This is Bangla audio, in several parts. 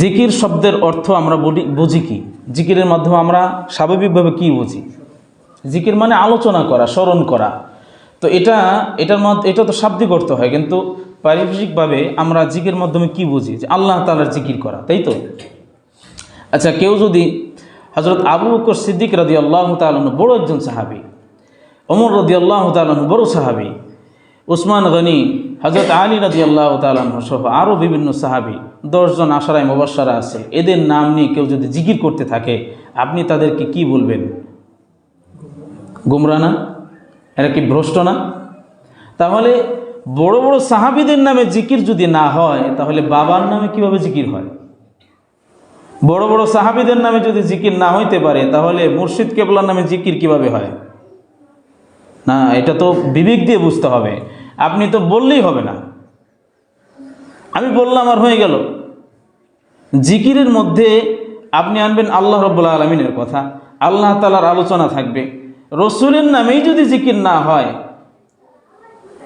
জিকির শব্দের অর্থ আমরা বলি, বুঝি কি? জিকিরের মাধ্যমে আমরা স্বাভাবিকভাবে কি বুঝি? জিকির মানে আলোচনা করা, স্মরণ করা। তো এটা, এটার মধ্যে, এটা তো শাব্দিক অর্থ হয়, কিন্তু পারিভাষিকভাবে আমরা জিকির মাধ্যমে কি বুঝি? যে আল্লাহ তালার জিকির করা, তাই তো? আচ্ছা কেউ যদি হজরত আবু বকর সিদ্দিক রাদি আল্লাহ তালন বড় একজন সাহাবি অমর রদি আল্লাহ তালন বড় সাহাবি, উসমান গনি হজরত আলী রাদি আল্লাহ তালন সহ আরও বিভিন্ন সাহাবি, দশজন আশারায় মুবাসারা আছে। এদের নাম নিয়ে কেউ যদি জিকির করতে থাকে, আপনি তাদেরকে কি বলবেন? গুমরা না? এরা কি ভ্রষ্ট না? তাহলে বড় বড় সাহাবিদের নামে জিকির যদি না হয়, তাহলে বাবার নামে কীভাবে জিকির হয়? বড় বড় সাহাবিদের নামে যদি জিকির না হইতে পারে, তাহলে মুর্শিদ কেবলার নামে জিকির কীভাবে হয়? না, এটা তো বিবেক দিয়ে বুঝতে হবে। আপনি তো বললেই হবে না। আমি বললাম আর হয়ে গেল। জিকিরের মধ্যে আপনি আনবেন আল্লাহ রব্বুল্লা আলমিনের কথা। আল্লাহ তালার আলোচনা থাকবে। রসুলের নামেই যদি জিকির না হয়,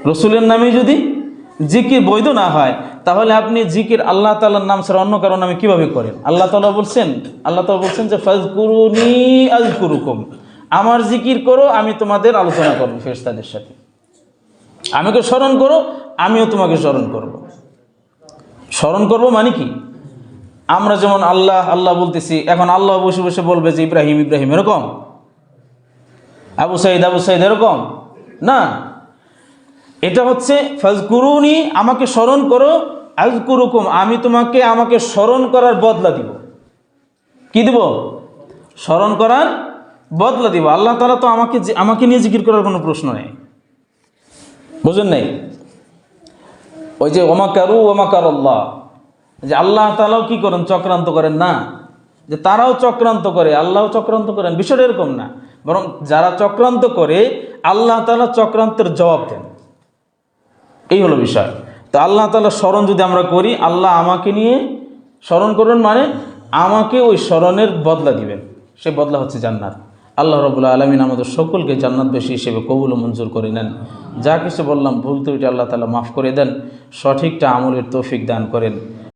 রসুলের নামেই যদি জিকির বৈধ না হয়, তাহলে আপনি জিকির আল্লাহ তালার নাম ছাড়া অন্য কারও নামে কীভাবে করেন? আল্লাহ তালা বলছেন, আল্লাহ তালা বলছেন যে ফাজ কুরুনি আজ কুরুকুম আমার জিকির করো, আমি তোমাদের আলোচনা করব ফেরস্তাদের সাথে। আমাকে স্মরণ করো, আমিও তোমাকে স্মরণ করব। স্মরণ করব মানে কি? আমরা যেমন আল্লাহ আল্লাহ বলতেছি, এখন আল্লাহ বসে বসে বলবে যে ইব্রাহিম ইব্রাহিম এরকম? আবু সাইদ আবু সাইদ এরকম? না। এটা হচ্ছে, ফাজকুরুনি আমাকে স্মরণ করো, আজকুরুকুম, আমি তোমাকে, আমাকে স্মরণ করার বদলা দিব। কি দিব? স্মরণ করার বদলা দিব। আল্লাহ তালা তো আমাকে আমাকে নিয়ে জিকির করার কোনো প্রশ্ন নেই। বুঝলেন নাই? ওই যে ওমাকারু ওমাকার আল্লাহ যে আল্লাহ তালাও কি করেন? চক্রান্ত করেন না। যে তারাও চক্রান্ত করে, আল্লাহও চক্রান্ত করেন। বিষয়টা এরকম না। বরং যারা চক্রান্ত করে, আল্লাহ তালা চক্রান্তের জবাব দেন। এই হলো বিষয়। তো আল্লাহ তালা স্মরণ যদি আমরা করি, আল্লাহ আমাকে নিয়ে স্মরণ করুন মানে আমাকে ওই স্মরণের বদলা দিবেন। সে বদলা হচ্ছে জান্নাত। আল্লাহ রবুল্লা আলমিন আমাদের সকলকে জান্নাতবেশী হিসেবে কবুল মঞ্জুর করে নেন। যা কিছু বললাম ভুল ত্রুটি আল্লাহ তালা মাফ করে দেন, সঠিকটা আমলের তৌফিক দান করেন।